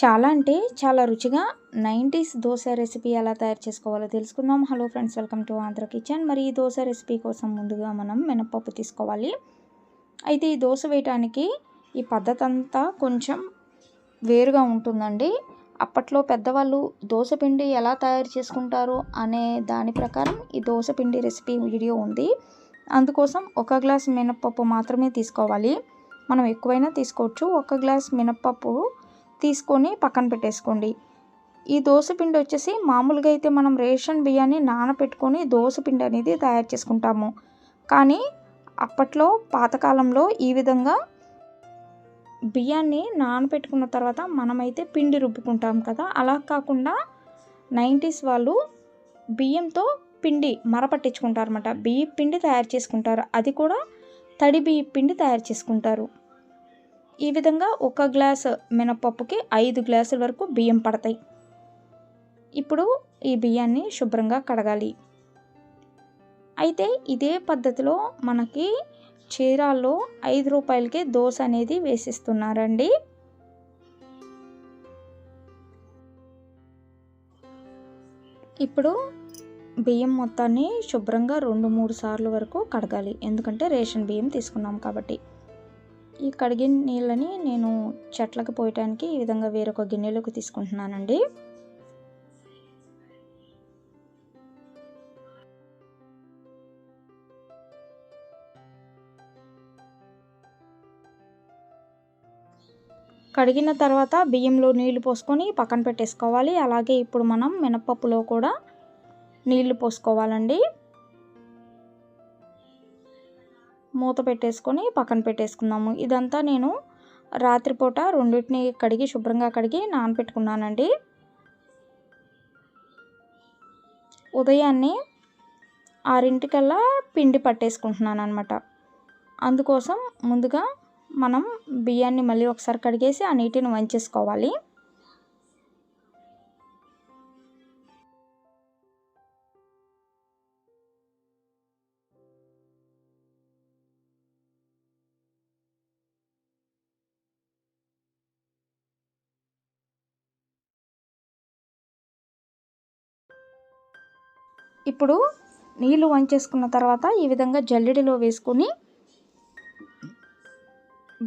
చాలా అంటే చాలా రుచిగా నైంటీస్ దోశ రెసిపీ ఎలా తయారు చేసుకోవాలో తెలుసుకుందాం. Hello friends welcome to Andhra kitchen మరి ఈ దోశ రెసిపీ కోసం ముందుగా మనం మినపప్పు తీసుకోవాలి. అయితే ఈ దోశ వేయటానికి ఈ పద్ధతి అంతా కొంచెం వేరుగా ఉంటుందండి. అప్పట్లో పెద్దవాళ్ళు దోశ పిండి ఎలా తయారు చేసుకుంటారు అనే దాని ప్రకారం ఈ దోశ పిండి రెసిపీ వీడియో ఉంది. అందుకోసం ఒక గ్లాస్ మినప్పప్పు మాత్రమే తీసుకోవాలి. మనం ఎక్కువైనా తీసుకోవచ్చు. ఒక గ్లాస్ మినప్పప్పు తీసుకొని పక్కన పెట్టేసుకోండి. ఈ దోశ పిండి వచ్చేసి మామూలుగా అయితే మనం రేషన్ బియ్యాన్ని నానబెట్టుకొని దోశ పిండి అనేది తయారు చేసుకుంటాము. కానీ అప్పట్లో పాతకాలంలో ఈ విధంగా బియ్యాన్ని నానబెట్టుకున్న తర్వాత మనమైతే పిండి రుబ్బుకుంటాం కదా. అలా కాకుండా నైంటీస్ వాళ్ళు బియ్యంతో పిండి మరపట్టించుకుంటారు అనమాట బియ్య పిండి తయారు చేసుకుంటారు. అది కూడా తడి బియ్య పిండి తయారు చేసుకుంటారు. ఈ విధంగా ఒక గ్లాస్ మినపప్పుకి ఐదు గ్లాసుల వరకు బియ్యం పడతాయి. ఇప్పుడు ఈ బియ్యాన్ని శుభ్రంగా కడగాలి. అయితే ఇదే పద్ధతిలో మనకి చీరాల్లో ఐదు రూపాయలకే దోశ అనేది వేసిస్తున్నారండి. ఇప్పుడు బియ్యం మొత్తాన్ని శుభ్రంగా రెండు మూడు సార్లు వరకు కడగాలి. ఎందుకంటే రేషన్ బియ్యం తీసుకున్నాం కాబట్టి. ఈ కడిగిన నీళ్ళని నేను చెట్లకు పోయటానికి ఈ విధంగా వేరొక గిన్నెలోకి తీసుకుంటున్నానండి. కడిగిన తర్వాత బియ్యంలో నీళ్ళు పోసుకొని పక్కన పెట్టేసుకోవాలి. అలాగే ఇప్పుడు మనం మినప్పప్పులో కూడా నీళ్ళు పోసుకోవాలండి. మూత పెట్టేసుకొని పక్కన పెట్టేసుకుందాము. ఇదంతా నేను రాత్రిపూట రెండింటిని కడిగి శుభ్రంగా కడిగి నానపెట్టుకున్నానండి. ఉదయాన్నే ఆరింటికల్లా పిండి పట్టేసుకుంటున్నాను అనమాట అందుకోసం ముందుగా మనం బియ్యాన్ని మళ్ళీ ఒకసారి కడిగేసి ఆ నీటిని వంచేసుకోవాలి. ఇప్పుడు నీళ్ళు వంచేసుకున్న తర్వాత ఈ విధంగా జల్లెడలో వేసుకొని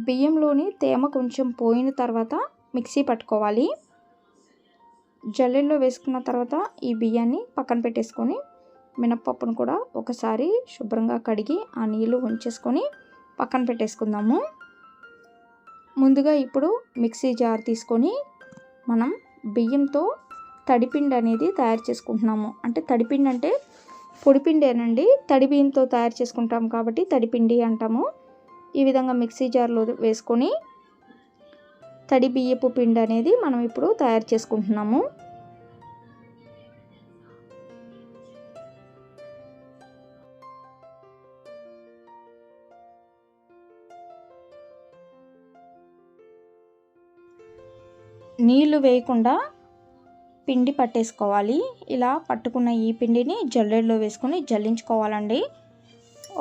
బియ్యంలోని తేమ కొంచెం పోయిన తర్వాత మిక్సీ పట్టుకోవాలి. జల్లెడలో వేసుకున్న తర్వాత ఈ బియ్యాన్ని పక్కన పెట్టేసుకొని మినప్పప్పును కూడా ఒకసారి శుభ్రంగా కడిగి ఆ నీళ్ళు ఉంచేసుకొని పక్కన పెట్టేసుకుందాము. ముందుగా ఇప్పుడు మిక్సీ జార్ తీసుకొని మనం బియ్యంతో తడిపిండి అనేది తయారు చేసుకుంటున్నాము. అంటే తడిపిండి అంటే పొడిపిండేనండి. తడి బియ్యంతో తయారు చేసుకుంటాం కాబట్టి తడిపిండి అంటాము. ఈ విధంగా మిక్సీ జార్లో వేసుకొని తడి బియ్యపు పిండి అనేది మనం ఇప్పుడు తయారు చేసుకుంటున్నాము. నీళ్ళు వేయకుండా పిండి పట్టేసుకోవాలి. ఇలా పట్టుకున్న ఈ పిండిని జల్లెడలో వేసుకొని జల్లించుకోవాలండి.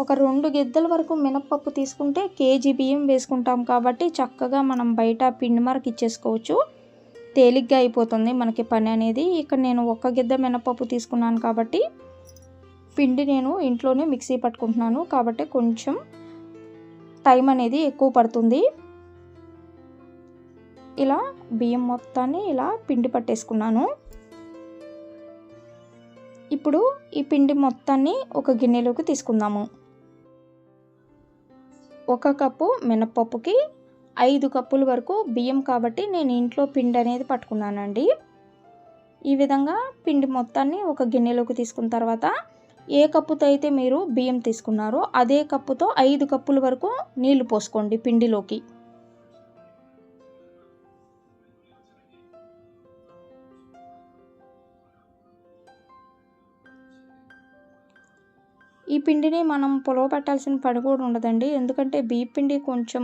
ఒక రెండు గిద్దల వరకు మినప్పప్పు తీసుకుంటే కేజీ బియ్యం వేసుకుంటాం కాబట్టి చక్కగా మనం బయట పిండి మరకు ఇచ్చేసుకోవచ్చు. తేలిగ్గా అయిపోతుంది మనకి పని అనేది. ఇక్కడ నేను ఒక గిద్ద మినప్పప్పు తీసుకున్నాను కాబట్టి పిండి నేను ఇంట్లోనే మిక్సీ పట్టుకుంటున్నాను కాబట్టి కొంచెం టైం అనేది ఎక్కువ పడుతుంది. ఇలా బియ్యం మొత్తాన్ని ఇలా పిండి పట్టేసుకున్నాను. ఇప్పుడు ఈ పిండి మొత్తాన్ని ఒక గిన్నెలోకి తీసుకుందాము. ఒక కప్పు మినప్పప్పుకి ఐదు కప్పుల వరకు బియ్యం కాబట్టి నేను ఇంట్లో పిండి అనేది పట్టుకున్నానండి. ఈ విధంగా పిండి మొత్తాన్ని ఒక గిన్నెలోకి తీసుకున్న తర్వాత ఏ కప్పుతో అయితే మీరు బియ్యం తీసుకున్నారో అదే కప్పుతో ఐదు కప్పుల వరకు నీళ్ళు పోసుకోండి పిండిలోకి. పిండిని మనం పొలవ పెట్టాల్సిన పని కూడా ఉండదండి. ఎందుకంటే బియ్య పిండి కొంచెం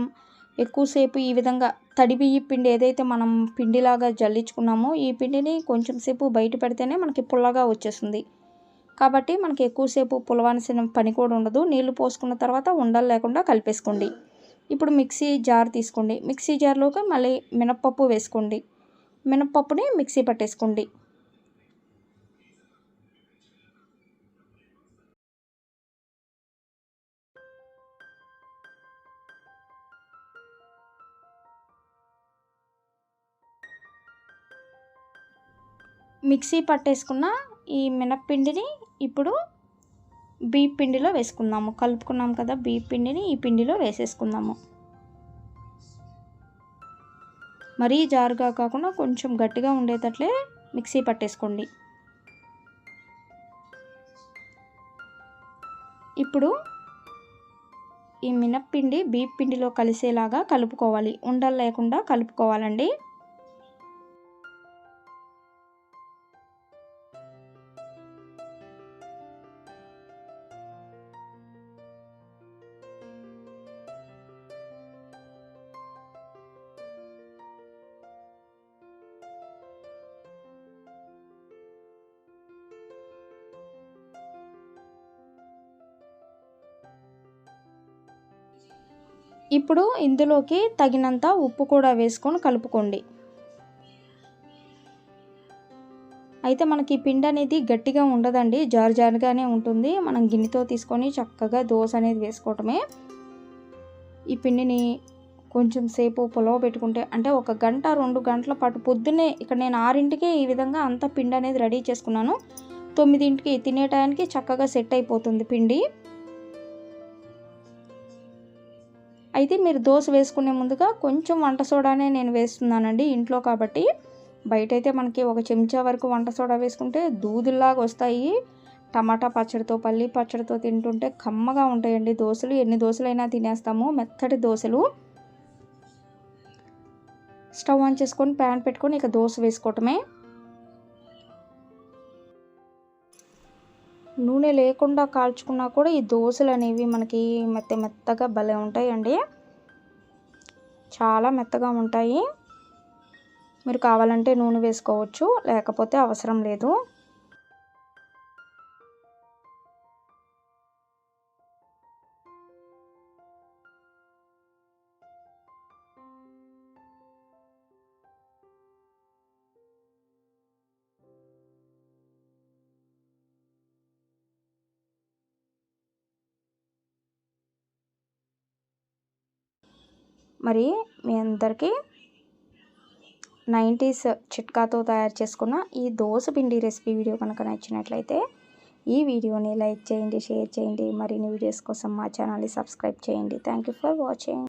ఎక్కువసేపు ఈ విధంగా తడి బియ్య పిండి ఏదైతే మనం పిండిలాగా జల్లించుకున్నామో ఈ పిండిని కొంచెం సేపు బయట పెడితేనే మనకి పుల్లగా వచ్చేస్తుంది. కాబట్టి మనకి ఎక్కువసేపు పులవాల్సిన పని కూడా ఉండదు. నీళ్ళు పోసుకున్న తర్వాత ఉండలు లేకుండా కలిపేసుకోండి. ఇప్పుడు మిక్సీ జార్ తీసుకోండి. మిక్సీ జార్లోకి మళ్ళీ మినప్పప్పు వేసుకోండి. మినప్పప్పుని మిక్సీ పట్టేసుకోండి. మిక్సీ పట్టేసుకున్న ఈ మినప్పిండిని ఇప్పుడు బీప్ పిండిలో వేసుకుందాము. కలుపుకున్నాం కదా బీప్ పిండిని ఈ పిండిలో వేసేసుకుందాము. మరీ జారుగా కాకుండా కొంచెం గట్టిగా ఉండేటట్లే మిక్సీ పట్టేసుకోండి. ఇప్పుడు ఈ మినప్పిండి బీప్ పిండిలో కలిసేలాగా కలుపుకోవాలి. ఉండలు లేకుండా కలుపుకోవాలండి. ఇప్పుడు ఇందులోకి తగినంత ఉప్పు కూడా వేసుకొని కలుపుకోండి. అయితే మనకి పిండి అనేది గట్టిగా ఉండదండి. జారు జారుగానే ఉంటుంది. మనం గిన్నెతో తీసుకొని చక్కగా దోశ అనేది వేసుకోవటమే. ఈ పిండిని కొంచెం సేపు పొలవ పెట్టుకుంటే అంటే ఒక గంట రెండు గంటల పాటు పొద్దున్నే ఇక్కడ నేను ఆరింటికి ఈ విధంగా అంత పిండి అనేది రెడీ చేసుకున్నాను. తొమ్మిదింటికి తినే టయానికి చక్కగా సెట్ అయిపోతుంది పిండి. అయితే మీరు దోశ వేసుకునే ముందుగా కొంచెం వంట సోడానే నేను వేస్తున్నానండి ఇంట్లో కాబట్టి. బయట అయితే మనకి ఒక చెంచా వరకు వంట సోడా వేసుకుంటే దూదుల్లాగా వస్తాయి. టమాటా పచ్చడితో పల్లి పచ్చడితో తింటుంటే కమ్మగా ఉంటాయండి దోశలు. ఎన్ని దోశలైనా తినేస్తాము. మెత్తటి దోశలు. స్టవ్ ఆన్ చేసుకొని ప్యాన్ పెట్టుకొని ఇక దోశ వేసుకోవటమే. నూనె లేకుండా కాల్చుకున్నా కూడా ఈ దోశలు అనేవి మనకి మెత్త మెత్తగా భలే ఉంటాయండి. చాలా మెత్తగా ఉంటాయి. మీరు కావాలంటే నూనె వేసుకోవచ్చు లేకపోతే అవసరం లేదు. మరి మీ అందరికీ నైంటీస్ చిట్కాతో తయారు చేసుకున్న ఈ దోశ పిండి రెసిపీ వీడియో కనుక నచ్చినట్లయితే ఈ వీడియోని లైక్ చేయండి షేర్ చేయండి. మరిన్ని వీడియోస్ కోసం మా ఛానల్ని సబ్స్క్రైబ్ చేయండి. Thank you for watching